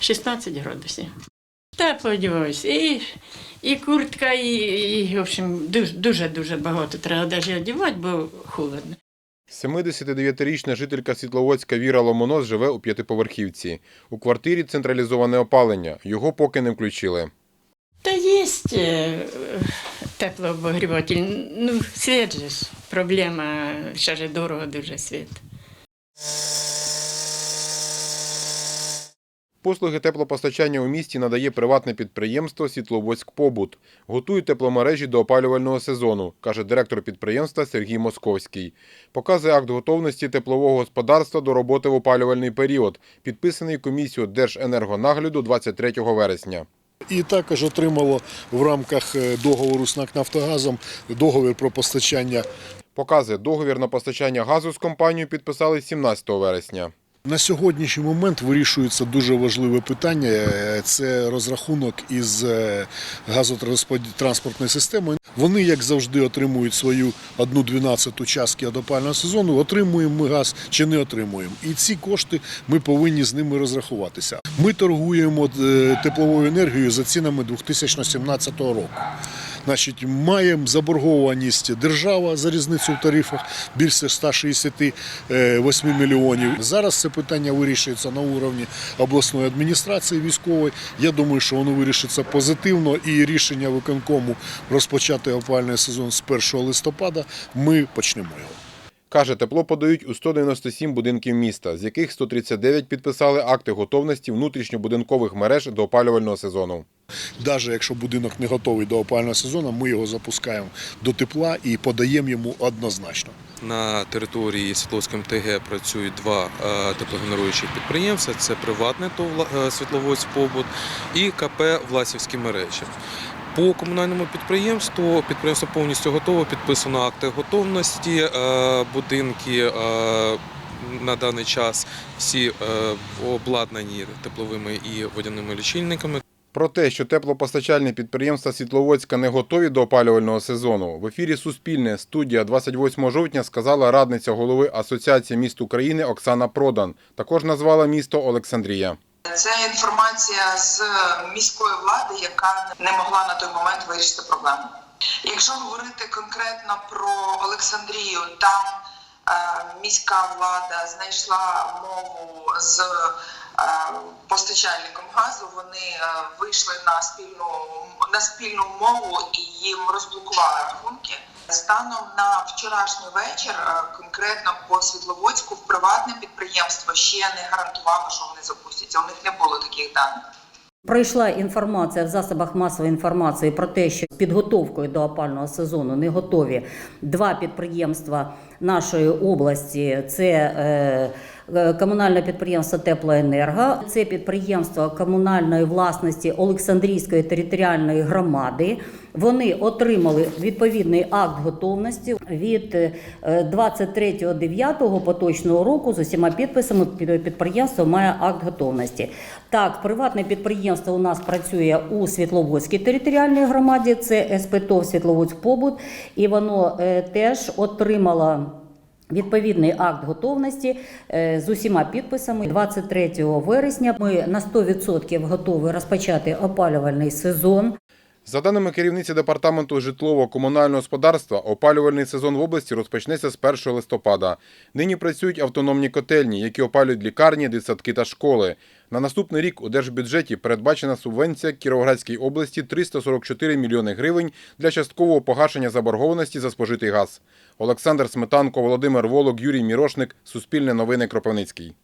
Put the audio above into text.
16 градусів. Тепло одягаюсь. І, і куртка, і, і в общем, дуже- дуже-дуже багато треба навіть одягати, бо холодно. 79-річна жителька Світловодська Віра Ломонос живе у п'ятиповерхівці. У квартирі централізоване опалення. Його поки не включили. Та є е, теплообогріватель. Ну, світ же ж. Проблема, ще ж дорого дуже світ. Послуги теплопостачання у місті надає приватне підприємство «Світловодськ-Побут». Готують тепломережі до опалювального сезону, каже директор підприємства Сергій Московський. Показує акт готовності теплового господарства до роботи в опалювальний період, підписаний комісією Держенергонагляду 23 вересня. І також отримало в рамках е, договору з НАК «Нафтогазом» договір про постачання. Показує, договір на постачання газу з компанією підписали 17 вересня. На сьогоднішній момент вирішується дуже важливе питання. е, Це розрахунок із е, газотранспортною системою. Вони, як завжди, отримують свою 1,12 частки від сезону. Отримуємо ми газ чи не отримуємо. І ці кошти ми повинні з ними розрахуватися. Ми торгуємо е, тепловою енергією за цінами 2017 року. Значить, маємо заборгованість держава за різницю в тарифах більше 168 мільйонів. Зараз це питання вирішується на уровні обласної адміністрації військової. Я думаю, що воно вирішиться позитивно і рішення виконкому розпочати опальний сезон з 1 листопада. Ми почнемо його. Каже, тепло подають у 197 будинків міста, з яких 139 підписали акти готовності внутрішньобудинкових мереж до опалювального сезону. Навіть якщо будинок не готовий до опального сезону, ми його запускаємо до тепла і подаємо йому однозначно. На території Світловського МТГ працюють два е, теплогенеруючих підприємства. Це приватне ТОВ «Вла- е, Побут і КП Власівські мережі. По комунальному підприємству підприємство повністю готове, підписано акти готовності, е, будинки на даний час всі обладнані тепловими і водяними лічильниками. Про те, що теплопостачальні підприємства Світловодська не готові до опалювального сезону, в ефірі Суспільне студія 28 жовтня сказала радниця голови Асоціації міст України Оксана Продан. Також назвала місто Олександрія. Це інформація з міської влади, яка не могла на той момент вирішити проблему. Якщо говорити конкретно про Олександрію, там е, міська влада знайшла мову з постачальником газу. Вони е, вийшли на спільну на спільну мову і їм розблокували рахунки. Станом на вчорашній вечір, е, конкретно по Світловодську, в приватне підприємство ще не гарантувало, що вони запустяться. У них не було таких даних. Пройшла інформація в засобах масової інформації про те, що підготовкою до опального сезону не готові два підприємства нашої області. Це е, е, комунальне підприємство Теплоенерго, це підприємство комунальної власності Олександрійської територіальної громади. Вони отримали відповідний акт готовності від е, 23.09 поточного року з усіма підписами під- підприємство має акт готовності. Так, приватне підприємство у нас працює у Світловодській територіальній громаді, це СПТОВ Світловодськ Побут, і воно е, теж отримало. Відповідний акт готовності е, з усіма підписами 23 вересня. Ми на 100% готові розпочати опалювальний сезон. За даними керівниці департаменту житлово-комунального господарства, опалювальний сезон в області розпочнеться з 1 листопада. Нині працюють автономні котельні, які опалюють лікарні, дитсадки та школи. На наступний рік у держбюджеті передбачена субвенція Кіровоградській області 344 мільйони гривень для часткового погашення заборгованості за спожитий газ. Олександр Сметанко, Володимир Волок, Юрій Мірошник. Суспільне новини Кропивницький.